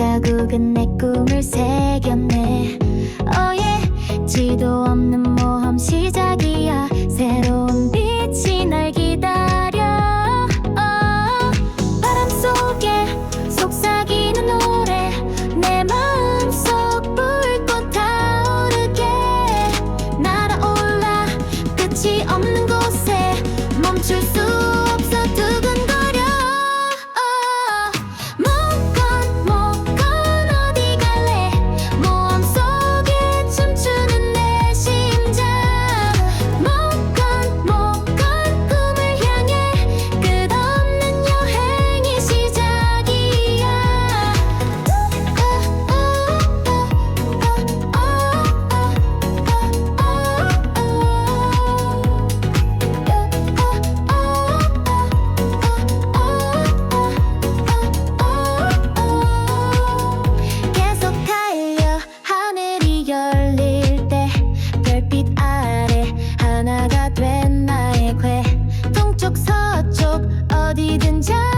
자국은 내 꿈을 새겼네 어예 oh yeah. 지도 없는 모험 시작이야 새로운 빛이 날 기다려 oh. 바람 속에 속삭이는 노래 내 마음 속 불꽃 타오르게 날아올라 끝이 없는 곳에 멈출 수 어디든 잘